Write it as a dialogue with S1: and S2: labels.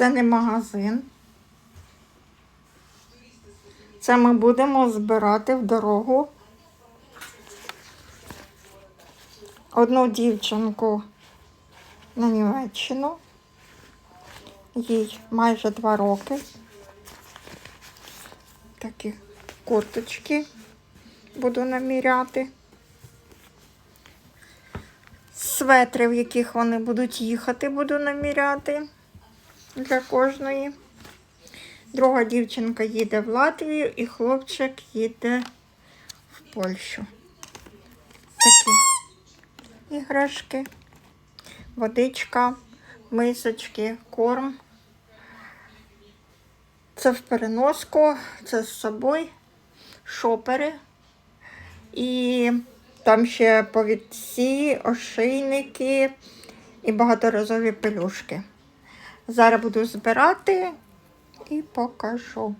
S1: Це не магазин. Це ми будемо збирати в дорогу. Одну дівчинку на Німеччину. Їй майже два роки. Такі курточки буду наміряти. Светри, в яких вони будуть їхати, буду наміряти для кожної. Друга дівчинка їде в Латвію і хлопчик їде в Польщу. Такі іграшки, водичка, мисочки, корм. Це в переноску, це з собою, шопери. І там ще повідці, ошейники і багаторазові пелюшки. Зараз буду збирати і покажу.